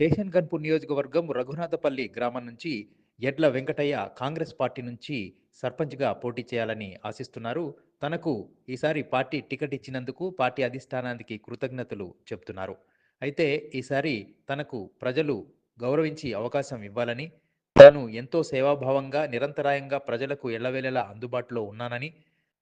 Station Ghanpur నియోజకవర్గం రఘునాథపల్లి గ్రామం నుంచి ఎడ్ల వెంకటయ్య కాంగ్రెస్ పార్టీ నుంచి సర్పంచ్గా పోటీ చేయాలని ఆశిస్తున్నారు. తనకు ఈసారి పార్టీ టికెట్ ఇచ్చినందుకు పార్టీ అధిష్టానానికి కృతజ్ఞతలు చెప్తున్నారు. అయితే ఈసారి తనకు ప్రజలు గౌరవించి అవకాశం ఇవ్వాలని తాను ఎంతో సేవాభావంగా నిరంతరాయంగా ప్రజలకు ఎల్లవేళలా అందుబాటులో ఉన్నానని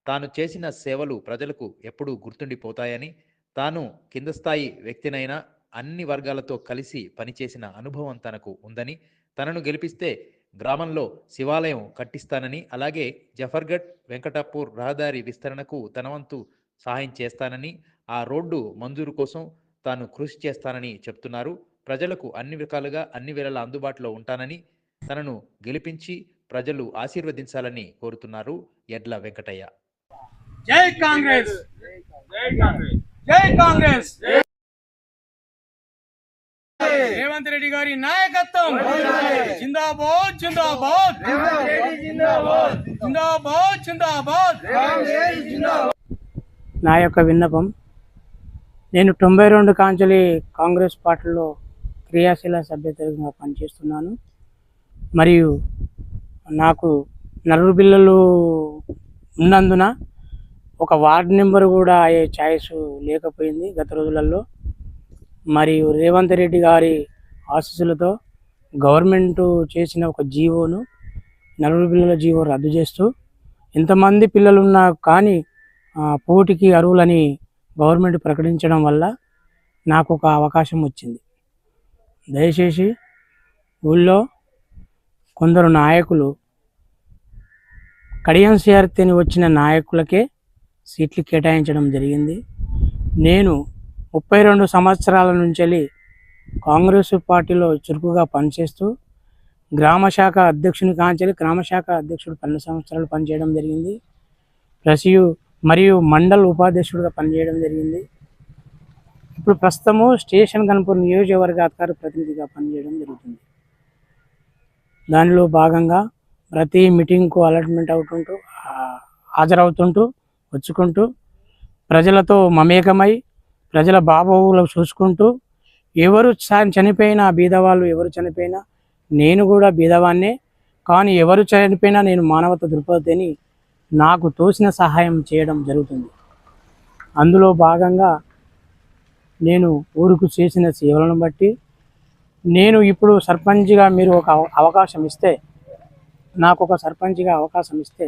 తాను చేసిన సేవలు ప్రజలకు ఎప్పుడూ గుర్తుండిపోతాయని తాను కింద స్థాయి వ్యక్తినైనా అన్ని వర్గాలతో కలిసి పనిచేసిన అనుభవం తనకు ఉందని తనను గెలిపిస్తే గ్రామంలో శివాలయం కట్టిస్తానని అలాగే జఫర్గఢ్ వెంకటాపూర్ రహదారి విస్తరణకు తనవంతు సహాయం చేస్తానని ఆ రోడ్డు మంజూరు కోసం తాను కృషి చేస్తానని చెప్తున్నారు. ప్రజలకు అన్ని రకాలుగా అన్ని వేళలా అందుబాటులో ఉంటానని తనను గెలిపించి ప్రజలు ఆశీర్వదించాలని కోరుతున్నారు ఎడ్ల వెంకటయ్య. జై కాంగ్రెస్! జై కాంగ్రెస్! రేవంత్ రెడ్డి గారి నాయకత్వం. జిందాబాద్ జిందాబాద్. జిందాబాద్ జిందాబాద్. నా యొక్క విన్నపం నేను తొంభై రెండు కాంచలి కాంగ్రెస్ పార్టీలో క్రియాశీల సభ్యతగా పనిచేస్తున్నాను. మరియు నాకు నలుగురు పిల్లలు ఉన్నందున ఒక వార్డ్ నెంబర్ కూడా అయ్యే ఛాయిస్ లేకపోయింది గత రోజులలో. మరియు రేవంత్ రెడ్డి గారి ఆశీస్సులతో గవర్నమెంట్ చేసిన ఒక జీవోను నలుగురు పిల్లల జీవో రద్దు చేస్తూ ఎంతమంది పిల్లలున్నా కానీ పోటీకి అరువులని గవర్నమెంట్ ప్రకటించడం వల్ల నాకు ఒక అవకాశం వచ్చింది. దయచేసి ఊళ్ళో కొందరు నాయకులు కడియం సిఆర్తీని వచ్చిన నాయకులకే సీట్లు కేటాయించడం జరిగింది. నేను ముప్పై రెండు సంవత్సరాల నుంచి కాంగ్రెస్ పార్టీలో చురుకుగా పనిచేస్తూ గ్రామ శాఖ అధ్యక్షుని కాంచెలి గ్రామ శాఖ అధ్యక్షుడు పన్నెండు సంవత్సరాలు పనిచేయడం జరిగింది. ప్రసియు మరియు మండల్ ఉపాధ్యక్షుడిగా పనిచేయడం జరిగింది. ఇప్పుడు ప్రస్తుతము స్టేషన్ కనుపూర్ నియోజకవర్గ అధికార ప్రతినిధిగా పనిచేయడం జరుగుతుంది. దానిలో భాగంగా ప్రతి మీటింగ్కు అలాట్మెంట్ అవుతుంటూ హాజరవుతుంటూ వచ్చుకుంటూ ప్రజలతో మమేకమై ప్రజల బాబోవులు చూసుకుంటూ ఎవరు చనిపోయినా బీదవాళ్ళు ఎవరు చనిపోయినా నేను కూడా బీదవాన్నే కానీ ఎవరు చనిపోయినా నేను మానవత దృక్పథిని నాకు తోసిన సహాయం చేయడం జరుగుతుంది. అందులో భాగంగా నేను ఊరుకు చేసిన సేవలను బట్టి నేను ఇప్పుడు సర్పంచ్గా మీరు ఒక అవ- అవకాశం ఇస్తే నాకు ఒక సర్పంచ్గా అవకాశం ఇస్తే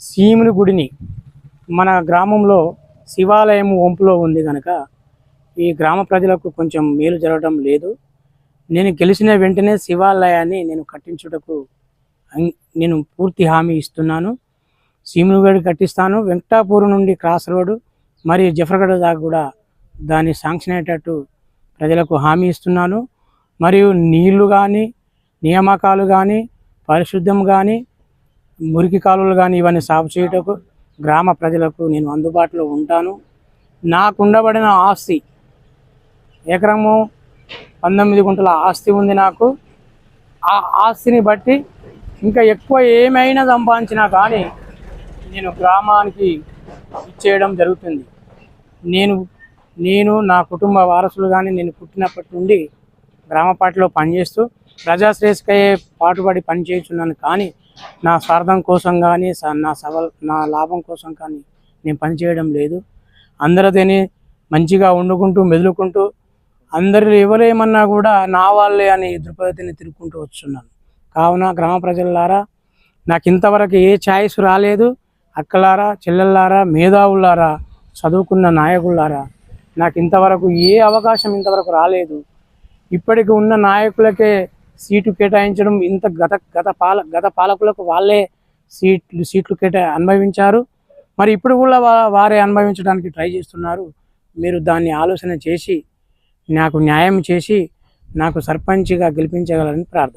సీముని గుడిని మన గ్రామంలో శివాలయం వంపులో ఉంది కనుక ఈ గ్రామ ప్రజలకు కొంచెం మేలు జరగడం లేదు. నేను గెలిచిన వెంటనే శివాలయాన్ని నేను కట్టించుటకు నేను పూర్తి హామీ ఇస్తున్నాను. సీమునిగడి కట్టిస్తాను. వెంకటాపూర్ నుండి క్రాస్ రోడ్ మరియు జఫర్గఢ దాకా కూడా దాన్ని శాంక్షన్ అయ్యేటట్టు ప్రజలకు హామీ ఇస్తున్నాను. మరియు నీళ్ళు కానీ నియామకాలు కానీ పరిశుద్ధం కానీ మురికి కాలువలు కానీ ఇవన్నీ సాగు చేయుటకు గ్రామ ప్రజలకు నేను అందుబాటులో ఉంటాను. నాకు ఉండబడిన ఆస్తి ఎకరము పంతొమ్మిది గుంటల ఆస్తి ఉంది నాకు. ఆ ఆస్తిని బట్టి ఇంకా ఎక్కువ ఏమైనా సంపాదించినా కానీ నేను గ్రామానికి ఇచ్చేయడం జరుగుతుంది. నేను నేను నా కుటుంబ వారసులు కానీ నేను పుట్టినప్పటి నుండి గ్రామ పార్టీలో పనిచేస్తూ ప్రజాశ్రేయస్కై పాటుపడి పనిచేస్తున్నాను కానీ నా స్వార్థం కోసం కానీ స- నా సవల్ నా లాభం కోసం కానీ నేను పనిచేయడం లేదు. అందరితోనే మంచిగా వండుకుంటూ మెదులుకుంటూ అందరు ఎవరేమన్నా కూడా నా వాళ్ళే అని ద్రుపదిని తిరుగుకుంటూ వస్తున్నాను కావున గ్రామ ప్రజలారా నాకు ఇంతవరకు ఏ ఛాయిస్ రాలేదు. అక్కలారా చెల్లెల్లారా మేధావులారా చదువుకున్న నాయకులారా నాకు ఇంతవరకు ఏ అవకాశం ఇంతవరకు రాలేదు. ఇప్పటికి ఉన్న నాయకులకే సీటు కేటాయించడం ఇంత గత గత పాల గత పాలకులకు వాళ్ళే సీట్లు సీట్లు కేటా అనుభవించారు. మరి ఇప్పుడు కూడా వారే అనుభవించడానికి ట్రై చేస్తున్నారు. మీరు దాన్ని ఆలోచన చేసి నాకు న్యాయం చేసి నాకు సర్పంచ్గా గెలిపించగలని ప్రార్థన.